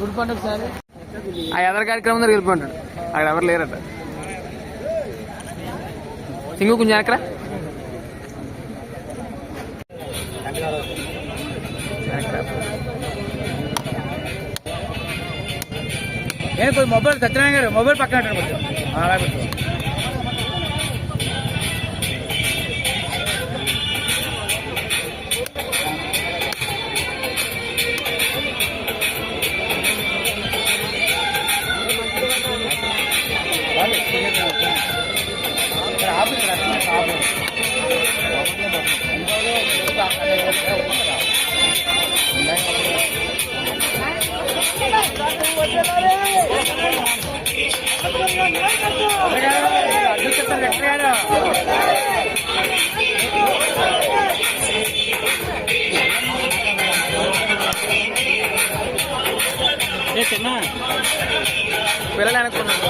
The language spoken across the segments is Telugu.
చూడుకోండి ఒకసారి. ఆ ఎదర కార్యక్రమం దగ్గర వెళ్ళిపోంటాడు అక్కడ ఎవరు లేరట. సింగు కొంచెం ఎక్కడ? నేను మొబైల్ సత్యనారాయణ గారు మొబైల్ పక్కన పెట్టండి ¿Qué es lo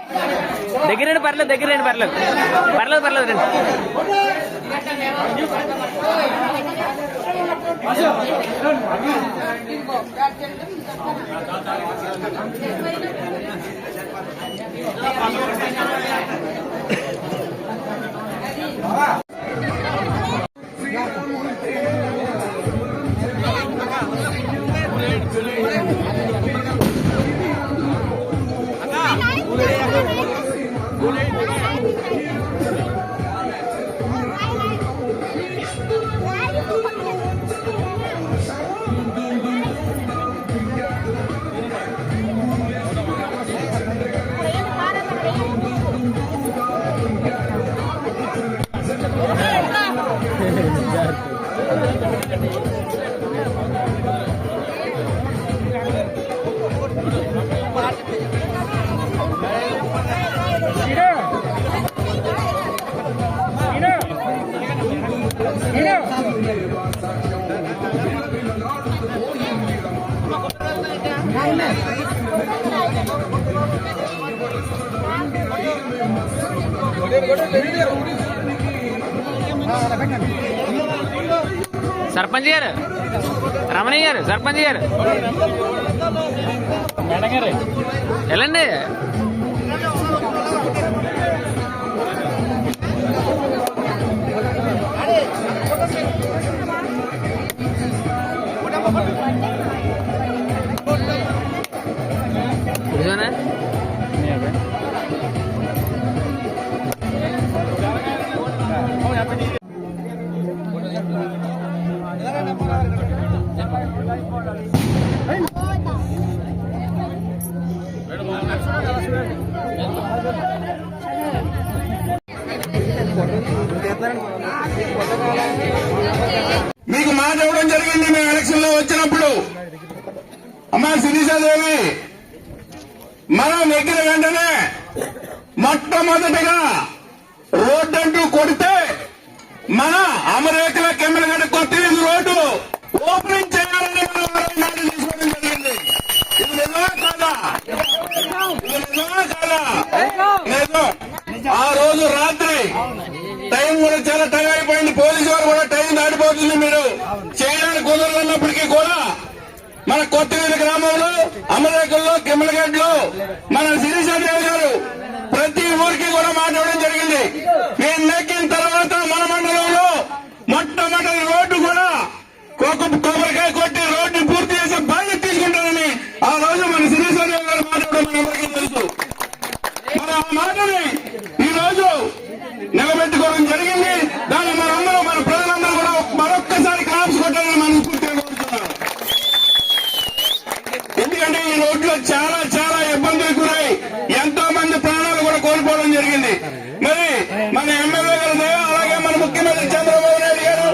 దగ్గరేండి పర్లేదు దగ్గరేండి పర్లేదు. పర్లేదు పర్లేదు రండి. బాబా ¡Vamos! సర్పంచ్ గారు రమణయ్య గారు సర్పంచ్ గారు. ఎలాండి మీకు మాట ఇవ్వడం జరిగింది మేము ఎలక్షన్లో వచ్చినప్పుడు. అమ్మా శిరీషాదేవి మనం నెగ్గిన వెంటనే మొట్టమొదటిగా రోడ్డంటూ కొడితే మన అమరేకల కెమ్మలగడ్డ కొత్త ఓపెనింగ్ చేయాలని ఆ రోజు తీసుకోవడం జరిగింది ఇది నిజమా కాదా? ఇది నిజమా కాదా? ఆ రోజు రాత్రి టైం కూడా చాలా టైం అయిపోయింది. పోలీసు వారు కూడా టైం దాటిపోతుంది మీరు. చేయడానికి కుదరన్నప్పటికీ కూడా మన కొత్తవీధి గ్రామంలో అమరేకల్లో కిమ్మలగడ్లో మన శిరీషాదేవి గారు ప్రతి ఊరికి కూడా మాట్లాడడం జరిగింది మేము నెక్కిన తర్వాత మన మండలంలో మొట్టమొదటి రోడ్డు కూడా ఒక కొబ్బరికాయ కొట్టి రోడ్డు పూర్తి చేసే బాధ్యత తీసుకుంటారని ఆ రోజు మన శిరీషాదేవి గారు మాట్లాడడం మనందరికీ తెలుసు మరి ఆ మాటని ఈ రోజు నిలబెట్టుకోవడం జరిగింది దాన్ని మనందరూ మన ప్రజలందరూ కూడా మరొక్కసారి క్లాప్స్ కొట్టాలని మనం పూర్తిగా కోరుతున్నాం ఎందుకంటే ఈ రోడ్లో చాలా చాలా ఇబ్బందులు గురై ఎంతో మంది ప్రాణాలు కూడా కోల్పోవడం జరిగింది. మరి మన ఎమ్మెల్యే గారు అలాగే మన ముఖ్యమంత్రి చంద్రబాబు నాయుడు గారు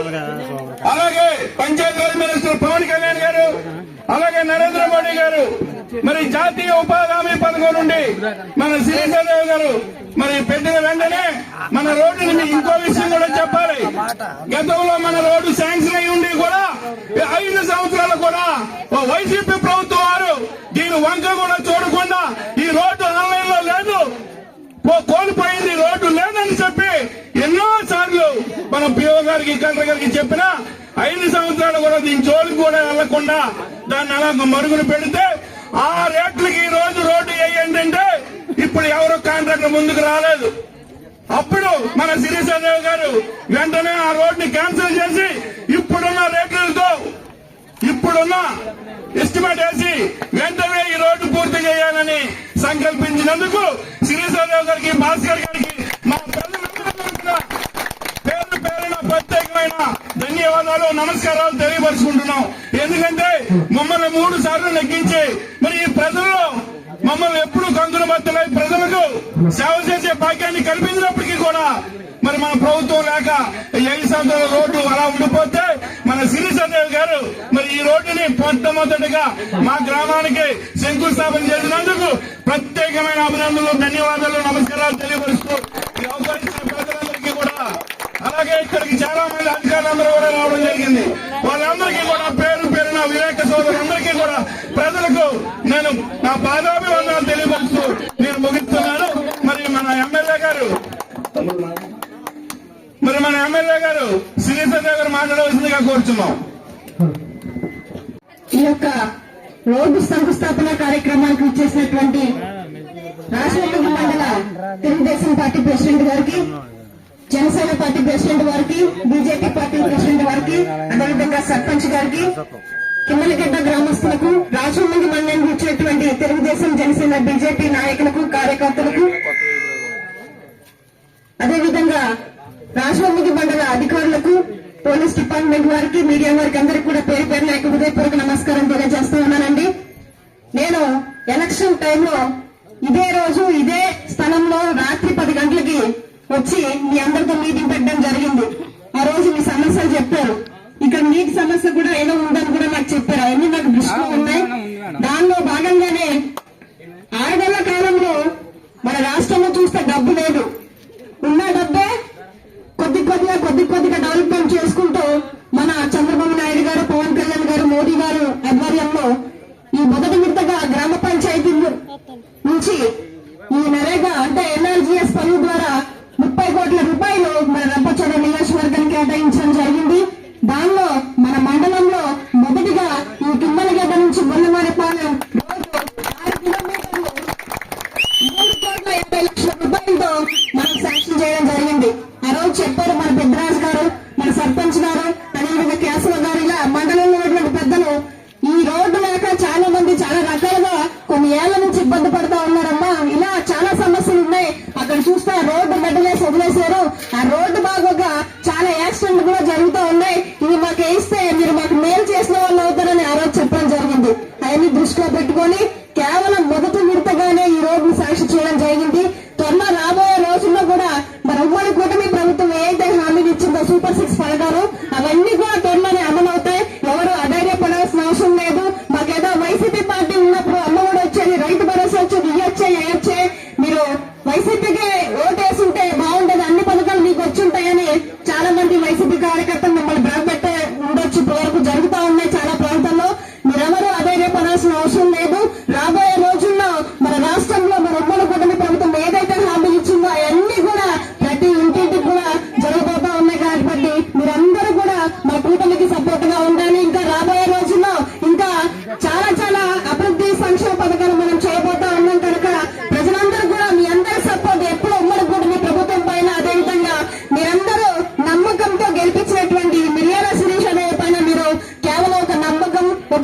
అలాగే పంచాయతీరాజ్ మినిస్టర్ పవన్ కళ్యాణ్ గారు అలాగే నరేంద్ర మోడీ గారు మరి జాతీయ ఉపాధి హామీ పథకం నుండి మన శ్రీశైలదేవి గారు మరి పెట్టిన వెంటనే మన రోడ్డుని ఇంకో విషయం కూడా చెప్పాలి. గతంలో మన రోడ్డు శాంక్షన్ అయి ఉండి కూడా ఐదు సంవత్సరాలు కూడా వైసీపీ ప్రభుత్వం వారు దీని వంక కూడా చూడకుండా ఈ రోడ్డు ఆన్లైన్లో లేదు ఓ కోల్పోయింది రోడ్డు లేదని చెప్పి ఎన్నో సార్లు మన పిఓ గారికి కలెక్టర్ గారికి చెప్పినా ఐదు సంవత్సరాలు కూడా దీని జోలికి కూడా వెళ్ళకుండా దాన్ని అలా మరుగున పెడితే ఆ రేట్లకి ఈ రోజు రోడ్డు వేయండి అంటే ఇప్పుడు ఎవరు కాంట్రాక్టర్ ముందుకు రాలేదు. అప్పుడు మన శిరీషాదేవి గారు వెంటనే ఆ రోడ్ని క్యాన్సిల్ చేసి ఇప్పుడున్న రేట్లతో ఇప్పుడున్న ఎస్టిమేట్ వేసి వెంటనే ఈ రోడ్డు పూర్తి చేయాలని సంకల్పించినందుకు శ్రీశైలరావు గారికి భాస్కర్ గారికి మా ప్రజలందరూ కూడా పేరు పేరున ప్రత్యేకమైన ధన్యవాదాలు నమస్కారాలు తెలియపరుచుకుంటున్నాం. ఎందుకంటే మమ్మల్ని మూడు సార్లు లెక్కించి మరి ఈ ప్రజల్లో మమ్మల్ని ఎప్పుడు కందులు బద్దలై ప్రజలకు సేవ చేసే భాగ్యాన్ని కల్పించినప్పటికీ కూడా మరి మన ప్రభుత్వం లేక ఐదు సంవత్సరాల రోడ్డు అలా ఉండిపోతే మన శిరీషాదేవి గారు మరి ఈ రోడ్డుని మొట్టమొదటిగా మా గ్రామానికి శంకుస్థాపన చేసినందుకు ప్రత్యేకమైన అభినందనలు ధన్యవాదాలు నమస్కారాలు తెలియపరుస్తూ ఈ అవకాశం ఇచ్చిన ప్రజలందరికీ కూడా అలాగే ఇక్కడికి చాలా మంది అధికారులందరూ కూడా రావడం జరిగింది. వాళ్ళందరికీ కూడా పేరు పేరు నా వివేక సోదరులందరికీ కూడా ప్రజలకు నేను నా పాదాభివందనాలు తెలియపరుస్తూ నేను ముగిస్తున్నాను. మరి మన ఎమ్మెల్యే గారు మరి మన ఎమ్మెల్యే గారు శ్రీధర్ గారు మాట్లాడవలసిందిగా కోరుతున్నాం ఈ యొక్క రోడ్డు శంకుస్థాపన కార్యక్రమానికి ఇచ్చేసినటువంటి రాజమండ్రి మండల తెలుగుదేశం పార్టీ ప్రెసిడెంట్ గారికి జనసేన పార్టీ ప్రెసిడెంట్ వారికి బీజేపీ పార్టీ ప్రెసిడెంట్ వారికి అదేవిధంగా సర్పంచ్ గారికి కిమ్మలగడ్డ గ్రామస్తులకు రాజమండ్రి మండలం కూర్చున్నటువంటి తెలుగుదేశం జనసేన బీజేపీ నాయకులకు కార్యకర్తలకు అదేవిధంగా రాజమండ్రి మండల అధికారులకు పోలీస్ డిపార్ట్మెంట్ వారికి మీడియా వారికి అందరికీ కూడా పేరు పేరు నాయకు హృదయపూర్వక నమస్కారం తెలియజేస్తూ ఉన్నానండి. నేను ఎలక్షన్ టైంలో ఇదే రోజు ఇదే స్థలంలో రాత్రి పది గంటలకి వచ్చి మీ అందరితో మీటింగ్ పెట్టడం జరిగింది. ఆ రోజు మీ సమస్యలు చెప్పారు. ఇక్కడ నీటి సమస్య కూడా ఏదో ఉందని కూడా నాకు చెప్పారు. అవన్నీ నాకు దృష్టిలో ఉన్నాయి. దానిలో భాగంగానే ఆరుగల కాలంలో మన రాష్ట్రంలో చూస్తే డబ్బు లేదు. ఉన్న డబ్బే కొద్ది కొద్దిగా కొద్ది కొద్దిగా డెవలప్మెంట్ చేసుకుంటూ మన చంద్రబాబు నాయుడు గారు పవన్ కళ్యాణ్ గారు మోడీ గారు మనం సాక్షి చేయడం.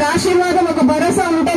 ఆశీర్వాదం ఒక భరోసా ఉంటే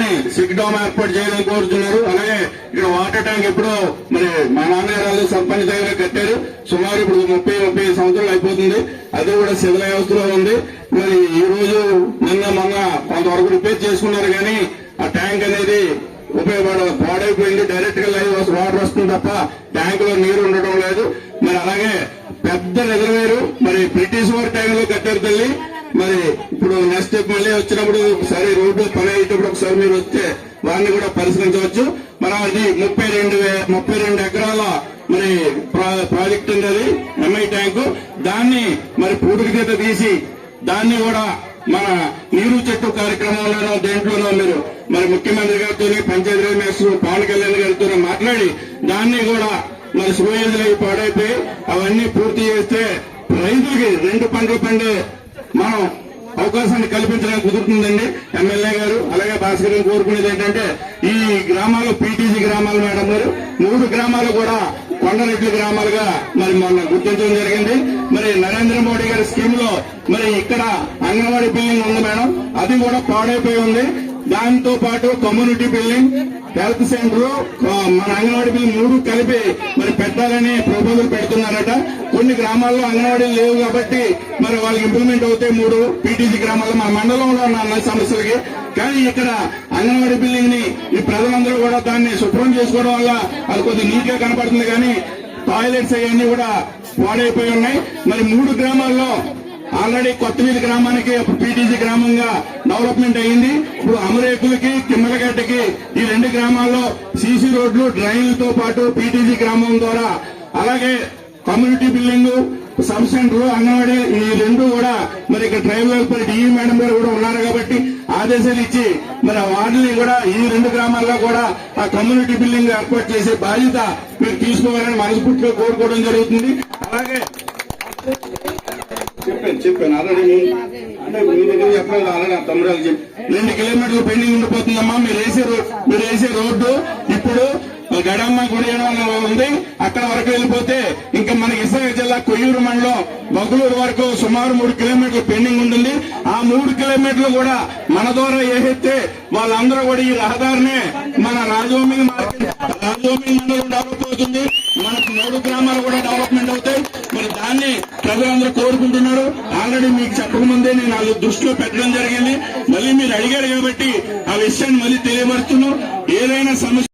ని సిక్ ఏర్పాటు చేయాలని కోరుతున్నారు. అలాగే ఇక్కడ వాటర్ ట్యాంక్ ఎప్పుడో మరి మా నాన్నగారు వాళ్ళు సర్పంచ్ దగ్గర కట్టారు. సుమారు ఇప్పుడు ముప్పై ముప్పై సంవత్సరాలు అయిపోతుంది. అది కూడా శిథిల వ్యవస్థలో ఉంది. మరి ఈ రోజు నిన్న మొన్న కొంతవరకు రిపేర్ చేసుకున్నారు కానీ ఆ ట్యాంక్ అనేది ఉపయోగపడదు పాడైపోయింది. డైరెక్ట్గా లైవ్ వాటర్ వస్తుంది తప్ప ట్యాంక్లో నీరు ఉండడం లేదు. మరి అలాగే పెద్ద రిజర్వేరు మరి బ్రిటిష్ వారి టైంలో కట్టారు తల్లి. మరి ఇప్పుడు నెక్స్ట్ మళ్ళీ వచ్చినప్పుడు సరే రోడ్డు పని అయ్యేటప్పుడు ఒకసారి మీరు వస్తే వారిని కూడా పరిశీలించవచ్చు. మనం అది ముప్పై రెండు ముప్పై రెండు ఎకరాల మరి ప్రాజెక్ట్ ఉంది అది ఎంఐ ట్యాంకు దాన్ని మరి పూడికి చేత తీసి దాన్ని కూడా మన నీరు చెట్టు కార్యక్రమంలోనో దేంట్లోనో మీరు మరి ముఖ్యమంత్రి గారితో పంచాయతీ మినిస్టర్ పవన్ కళ్యాణ్ గారితో మాట్లాడి దాన్ని కూడా మరి సుయోజనలు పాడైపోయి అవన్నీ పూర్తి చేస్తే రైతులకి రెండు పంటలు పండే మనం అవకాశాన్ని కల్పించడానికి కుదురుతుందండి. ఎమ్మెల్యే గారు అలాగే భాస్కర్ గారు కోరుకునేది ఏంటంటే ఈ గ్రామాలు పీటీసీ గ్రామాలు మేడం గారు మూడు గ్రామాలు కూడా కొండరెడ్డి గ్రామాలుగా మరి మొన్న గుర్తించడం జరిగింది. మరి నరేంద్ర మోడీ గారి స్కీమ్లో మరి ఇక్కడ అంగన్వాడీ బిల్డింగ్ ఉంది మేడం. అది కూడా పాడైపోయి ఉంది. దాంతో పాటు కమ్యూనిటీ బిల్డింగ్ హెల్త్ సెంటర్ మన అంగన్వాడీ మూడు కలిపి మరి పెట్టాలని ప్రపోజల్ పెడుతున్నారట. కొన్ని గ్రామాల్లో అంగన్వాడీలు లేవు కాబట్టి మరి వాళ్ళకి ఇంప్లిమెంట్ అవుతాయి మూడు పీటీసీ గ్రామాల్లో మా మండలంలో ఉన్న సమస్యలకి. కానీ ఇక్కడ అంగన్వాడీ బిల్డింగ్ని ఈ ప్రజలందరూ కూడా దాన్ని శుభ్రం చేసుకోవడం వల్ల అది కొద్దిగా నీట్గా కనపడుతుంది. కానీ టాయిలెట్స్ అవన్నీ కూడా పాడైపోయి ఉన్నాయి. మరి మూడు గ్రామాల్లో ఆల్రెడీ కొత్తవీధి గ్రామానికి పీటీసీ గ్రామంగా డెవలప్మెంట్ అయ్యింది. ఇప్పుడు అమరేకులకి కిమ్మలగడ్డకి ఈ రెండు గ్రామాల్లో సీసీ రోడ్లు డ్రైన్లతో పాటు పీటీసీ గ్రామం ద్వారా. అలాగే community building sub centre anganwadi ఈ రెండు కూడా మరి ఇక్కడ ట్రైబల్ వెల్ఫేర్ డిఈ మేడం గారు కూడా ఉన్నారు కాబట్టి ఆదేశాలు ఇచ్చి మరి వార్డుని కూడా ఈ రెండు గ్రామాల్లో కూడా ఆ కమ్యూనిటీ బిల్డింగ్ ఏర్పాటు చేసే బాధ్యత మీరు తీసుకోవాలని మనస్ఫూర్తిగా కోరుకోవడం జరుగుతుంది. అలాగే చెప్పాను చెప్పాను. ఆల్రెడీ అంటే మీ దగ్గర చెప్పలేదు ఆల్రెడీ ఆ తమ్ముడు చెప్పి రెండు కిలోమీటర్లు పెండింగ్ ఉండిపోతుందమ్మా. మీరు వేసే రోడ్ మీరు వేసే రోడ్డు ఇప్పుడు గడమ్మ గుడియడం ఉంది. అక్కడ వరకు వెళ్ళిపోతే కొయ్యూరు మండలం బగులూరు వరకు సుమారు మూడు కిలోమీటర్లు పెండింగ్ ఉంటుంది. ఆ మూడు కిలోమీటర్లు కూడా మన ద్వారా ఏదైతే వాళ్ళందరూ కూడా ఈ రహదారినే మన రాజోమింగ్ మార్కెట్ మండలం డెవలప్ అవుతుంది. మనకు మూడు గ్రామాలు కూడా డెవలప్మెంట్ అవుతాయి. మరి దాన్ని ప్రజలందరూ కోరుకుంటున్నారు. ఆల్రెడీ మీకు చెప్పకముందే నేను అది దృష్టిలో పెట్టడం జరిగింది. మళ్ళీ మీరు అడిగారు కాబట్టి ఆ విషయాన్ని మళ్ళీ తెలియపరుస్తున్నాం. ఏదైనా సమస్య